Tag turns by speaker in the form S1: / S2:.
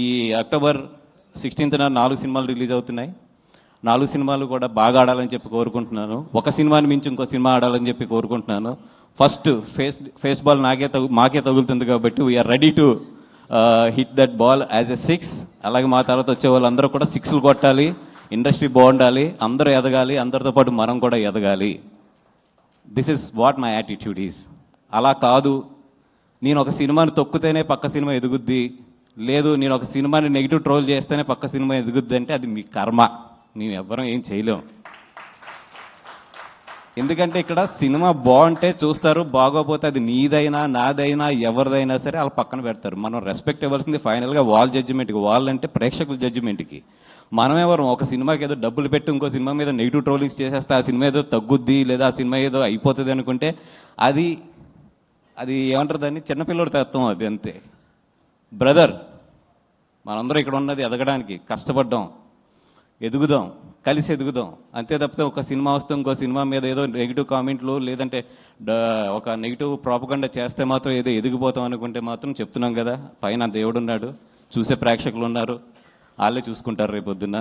S1: ఈ అక్టోబర్ సిక్స్టీన్త్న నాలుగు సినిమాలు రిలీజ్ అవుతున్నాయి. నాలుగు సినిమాలు కూడా బాగా ఆడాలని చెప్పి కోరుకుంటున్నాను. ఒక సినిమాని మించి ఇంకో సినిమా ఆడాలని చెప్పి కోరుకుంటున్నాను. ఫస్ట్ ఫేస్ ఫేస్ బాల్ నాకే తగు మాకే తగులుతుంది కాబట్టి we are ready to hit that ball as a six అలాగే మా తర్వాత వచ్చే వాళ్ళందరూ కూడా సిక్స్లు కొట్టాలి. ఇండస్ట్రీ బాగుండాలి. అందరూ ఎదగాలి. అందరితో పాటు మనం కూడా ఎదగాలి. This is what my attitude is అలా కాదు. నేను ఒక సినిమాని తొక్కితేనే పక్క సినిమా ఎదుగుద్ది. లేదు నేను ఒక సినిమాని నెగిటివ్ ట్రోల్ చేస్తేనే పక్క సినిమా ఎదుగుద్ది అంటే అది మీ కర్మ. మేము ఎవ్వరం ఏం చేయలేం. ఎందుకంటే ఇక్కడ సినిమా బాగుంటే చూస్తారు బాగోపోతే అది నీదైనా నాదైనా ఎవరిదైనా సరే వాళ్ళు పక్కన పెడతారు. మనం రెస్పెక్ట్ ఇవ్వాల్సింది ఫైనల్గా వాల్ జడ్జిమెంట్కి వాల్ అంటే ప్రేక్షకుల జడ్జిమెంట్కి మనమేవరం ఒక సినిమాకి ఏదో డబ్బులు పెట్టి ఇంకో సినిమా మీద నెగిటివ్ ట్రోలింగ్స్ చేసేస్తే ఆ సినిమా ఏదో తగ్గుద్ది లేదా ఆ సినిమా ఏదో అయిపోతుంది అనుకుంటే అది అది ఏమంటారు దాన్ని? చిన్నపిల్లడి తత్వం అది అంతే. బ్రదర్ మనందరం ఇక్కడ ఉన్నది ఎదగడానికి కష్టపడ్డాం ఎదుగుదాం కలిసి ఎదుగుదాం. అంతే తప్పితే ఒక సినిమా వస్తే ఇంకో సినిమా మీద ఏదో నెగిటివ్ కామెంట్లు లేదంటే ఒక నెగిటివ్ ప్రాపగండా చేస్తే మాత్రం ఏదో ఎదిగిపోతాం అనుకుంటే మాత్రం చెప్తున్నాం కదా. పైన దేవుడు ఉన్నాడు చూసే ప్రేక్షకులు ఉన్నారు వాళ్ళే చూసుకుంటారు రేపొద్దున్న